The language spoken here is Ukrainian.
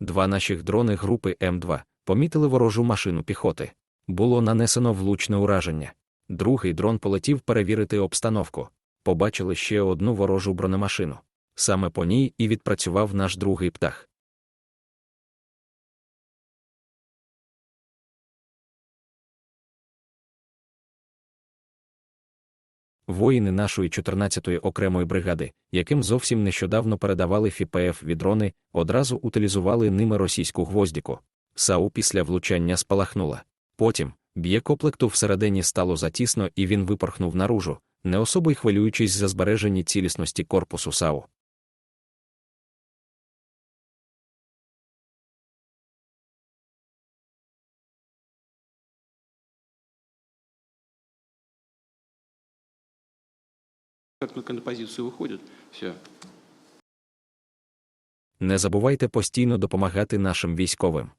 Два наших дрони групи М2 помітили ворожу машину піхоти. Було нанесено влучне ураження. Другий дрон полетів перевірити обстановку. Побачили ще одну ворожу бронемашину. Саме по ній і відпрацював наш другий птах. Воїни нашої 14-ї окремої бригади, яким зовсім нещодавно передавали ФІПФ від дрони, одразу утилізували ними російську гвоздіку. САУ після влучання спалахнула. Потім б'є комплекту всередині стало затісно і він випорхнув наружу, не особо й хвилюючись за збережені цілісності корпусу САУ. Как только на позицию выходит, все. Не забувайте постійно допомагати нашим військовим.